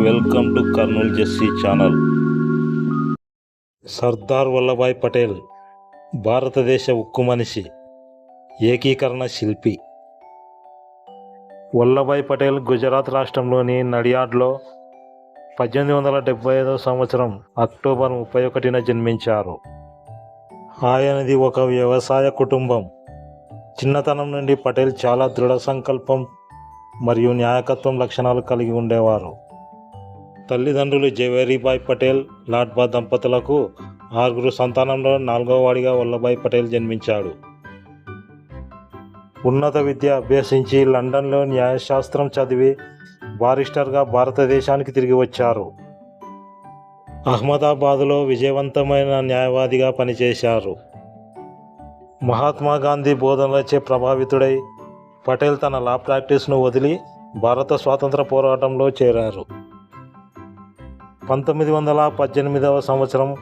Welcome to Kurnool JC channel Sardar Vallabhbhai Patel భారతదేశ ఉక్కు మనిషి ఏకీకరణ శిల్పి వల్లభాయ్ పటేల్ గుజరాత్ రాష్ట్రంలోని నడియాడ్లో పద్దెనిమిది వందల డెబ్బై ఐదవ సంవత్సరం అక్టోబర్ ముప్పై ఒకటిన జన్మించారు. ఆయనది ఒక వ్యవసాయ కుటుంబం. చిన్నతనం నుండి పటేల్ చాలా దృఢ సంకల్పం మరియు న్యాయకత్వం లక్షణాలు కలిగి ఉండేవారు. తల్లిదండ్రులు జవేరీబాయ్ పటేల్ లాడ్బా దంపతులకు ఆరుగురు సంతానంలో నాలుగవ వాడిగా వల్లభాయ్ పటేల్ జన్మించాడు. ఉన్నత విద్య అభ్యసించి లండన్లో న్యాయశాస్త్రం చదివి బారిస్టర్గా భారతదేశానికి తిరిగి వచ్చారు. అహ్మదాబాదులో విజయవంతమైన న్యాయవాదిగా పనిచేశారు. మహాత్మా గాంధీ బోధనలచే ప్రభావితుడై పటేల్ తన లా ప్రాక్టీస్ను వదిలి భారత స్వాతంత్ర పోరాటంలో చేరారు. పంతొమ్మిది వందల పద్దెనిమిదవ సంవత్సరం.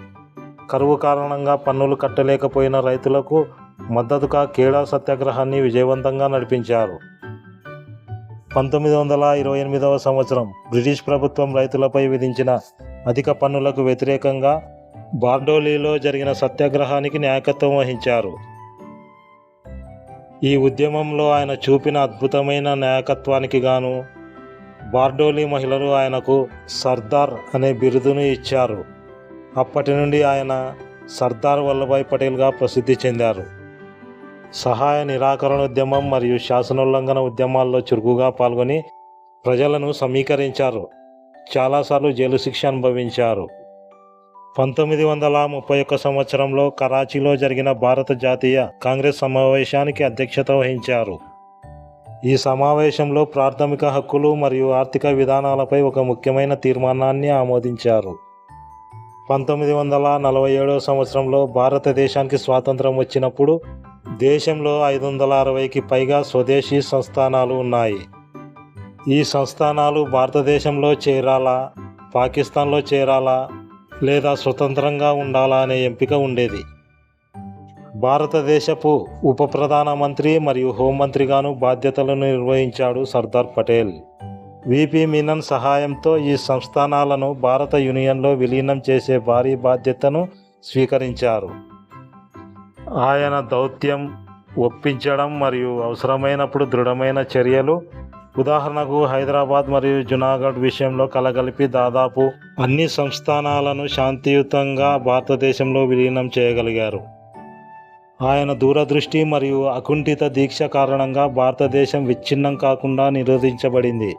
కరువు కారణంగా పన్నులు కట్టలేకపోయిన రైతులకు మద్దతుగా కేడా సత్యాగ్రహాన్ని విజయవంతంగా నడిపించారు. పంతొమ్మిది వందల ఇరవై ఎనిమిదవ సంవత్సరం బ్రిటిష్ ప్రభుత్వం రైతులపై విధించిన అధిక పన్నులకు వ్యతిరేకంగా బార్డోలీలో జరిగిన సత్యాగ్రహానికి నాయకత్వం వహించారు. ఈ ఉద్యమంలో ఆయన చూపిన అద్భుతమైన నాయకత్వానికి గాను బార్డోలీ మహిళలు ఆయనకు సర్దార్ అనే బిరుదును ఇచ్చారు. అప్పటి నుండి ఆయన సర్దార్ వల్లభాయ్ పటేల్గా ప్రసిద్ధి చెందారు. సహాయ నిరాకరణ ఉద్యమం మరియు శాసనోల్లంఘన ఉద్యమాల్లో చురుకుగా పాల్గొని ప్రజలను సమీకరించారు. చాలాసార్లు జైలు శిక్ష అనుభవించారు. పంతొమ్మిది వందల ముప్పై ఒక్క సంవత్సరంలో కరాచీలో జరిగిన భారత జాతీయ కాంగ్రెస్ సమావేశానికి అధ్యక్షత వహించారు. ఈ సమావేశంలో ప్రాథమిక హక్కులు మరియు ఆర్థిక విధానాలపై ఒక ముఖ్యమైన తీర్మానాన్ని ఆమోదించారు. పంతొమ్మిది వందల నలభై ఏడవ సంవత్సరంలో భారతదేశానికి స్వాతంత్రం వచ్చినప్పుడు దేశంలో ఐదు వందల అరవైకి పైగా స్వదేశీ సంస్థానాలు ఉన్నాయి. ఈ సంస్థానాలు భారతదేశంలో చేరాలా పాకిస్తాన్లో చేరాలా లేదా స్వతంత్రంగా ఉండాలా అనే ఎంపిక ఉండేది. భారతదేశపు ఉప ప్రధానమంత్రి మరియు హోంమంత్రిగాను బాధ్యతలను నిర్వహించాడు సర్దార్ పటేల్. విపి మీనన్ సహాయంతో ఈ సంస్థానాలను భారత యూనియన్లో విలీనం చేసే భారీ బాధ్యతను స్వీకరించారు. ఆయన దౌత్యం ఒప్పించడం మరియు అవసరమైనప్పుడు దృఢమైన చర్యలు ఉదాహరణకు హైదరాబాద్ మరియు జునాగఢ్ విషయంలో కలగలిపి దాదాపు అన్ని సంస్థానాలను శాంతియుతంగా భారతదేశంలో విలీనం చేయగలిగారు. ఆయన దూరదృష్టి మరియు అకుంఠిత దీక్ష కారణంగా భారతదేశం విచ్ఛిన్నం కాకుండా నిరోధించబడింది.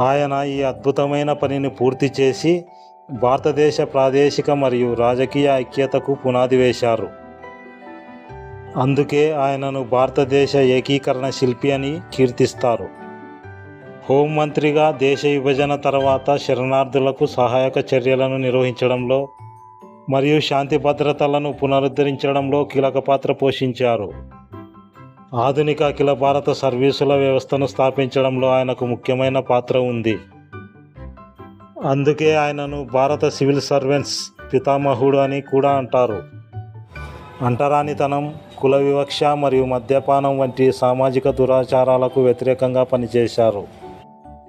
ఆయన ఈ అద్భుతమైన పనిని పూర్తి చేసి భారతదేశ ప్రాదేశిక మరియు రాజకీయ ఐక్యతకు పునాది వేశారు. అందుకే ఆయనను భారతదేశ ఏకీకరణ శిల్పి అని కీర్తిస్తారు. హోంమంత్రిగా దేశ విభజన తర్వాత శరణార్థులకు సహాయక చర్యలను నిర్వహించడంలో మరియు శాంతి భద్రతలను పునరుద్ధరించడంలో కీలక పాత్ర పోషించారు. ఆధునిక అఖిల భారత సర్వీసుల వ్యవస్థను స్థాపించడంలో ఆయనకు ముఖ్యమైన పాత్ర ఉంది. అందుకే ఆయనను భారత సివిల్ సర్వెంట్స్ పితామహుడు అని కూడా అంటారు. అంటరానితనం కుల వివక్ష మరియు మద్యపానం వంటి సామాజిక దురాచారాలకు వ్యతిరేకంగా పనిచేశారు.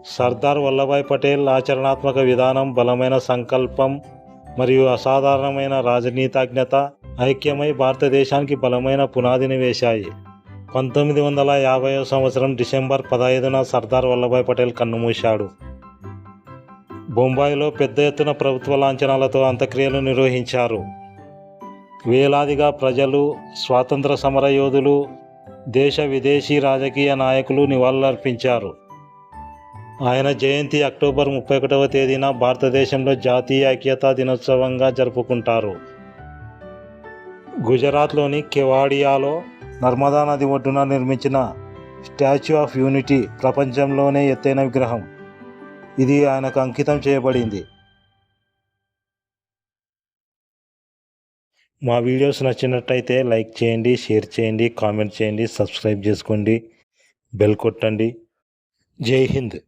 సర్దార్ వల్లభాయ్ పటేల్ ఆచరణాత్మక విధానం బలమైన సంకల్పం మరియు అసాధారణమైన రాజనీతాజ్ఞత ఐక్యమై భారతదేశానికి బలమైన పునాదిని వేశాయి. పంతొమ్మిది వందల యాభై సంవత్సరం డిసెంబర్ పదహైదున సర్దార్ వల్లభాయ్ పటేల్ కన్నుమూశాడు. బొంబాయిలో పెద్ద ఎత్తున ప్రభుత్వ లాంఛనాలతో అంత్యక్రియలు నిర్వహించారు. వేలాదిగా ప్రజలు స్వాతంత్ర సమర యోధులు దేశ విదేశీ రాజకీయ నాయకులు నివాళులర్పించారు. ఆయన జయంతి అక్టోబర్ ముప్పై ఒకటవ తేదీన భారతదేశంలో జాతీయ ఐక్యతా దినోత్సవంగా జరుపుకుంటారు. గుజరాత్లోని కెవాడియాలో నర్మదా నది ఒడ్డున నిర్మించిన స్టాచ్యూ ఆఫ్ యూనిటీ ప్రపంచంలోనే ఎత్తైన విగ్రహం. ఇది ఆయనకు అంకితం చేయబడింది. మా వీడియోస్ నచ్చినట్టయితే లైక్ చేయండి షేర్ చేయండి కామెంట్ చేయండి సబ్స్క్రైబ్ చేసుకోండి బెల్ కొట్టండి. జై హింద్.